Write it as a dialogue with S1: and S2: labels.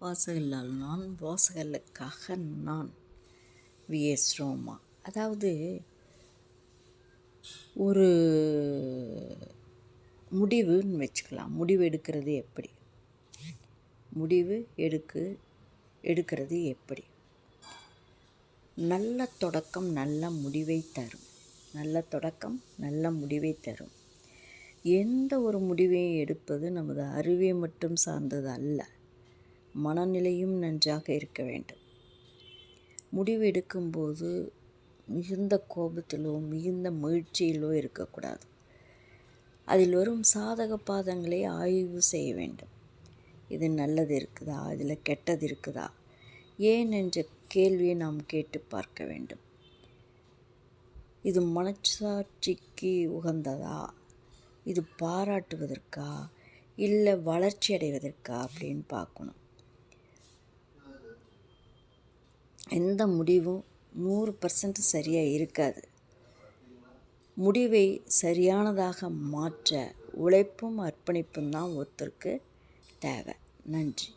S1: வாசகல்லால் நான் வாசகர்களுக்காக நான் விஎஸ் ரோமா. அதாவது ஒரு முடிவுன்னு வச்சுக்கலாம். முடிவு எடுக்கிறது எப்படி? முடிவு எடுக்கு எடுக்கிறது எப்படி? நல்ல தொடக்கம் நல்ல முடிவை தரும். நல்ல தொடக்கம் நல்ல முடிவை தரும். எந்த ஒரு முடிவையும் எடுப்பது நமது அறிவை மட்டும் சார்ந்தது அல்ல. மனநிலையும் நன்றாக இருக்க வேண்டும். முடிவு எடுக்கும்போது மிகுந்த கோபத்திலோ மிகுந்த மகிழ்ச்சியிலோ இருக்கக்கூடாது. அதில் வரும் சாதக பாதங்களை ஆய்வு செய்ய வேண்டும். இது நல்லது இருக்குதா? இதில் கெட்டது இருக்குதா? ஏன் என்ற கேள்வியை நாம் கேட்டு பார்க்க வேண்டும். இது மனசாட்சிக்கு உகந்ததா? இது பாராட்டுவதற்கா? இல்லை வளர்ச்சி அடைவதற்கா? அப்படின்னு பார்க்கணும். எந்த முடிவும் நூறு பர்சன்ட் சரியாக இருக்காது. முடிவை சரியானதாக மாற்ற உழைப்பும் அர்ப்பணிப்பும் தான் ஒருத்தருக்கு தேவை. நன்றி.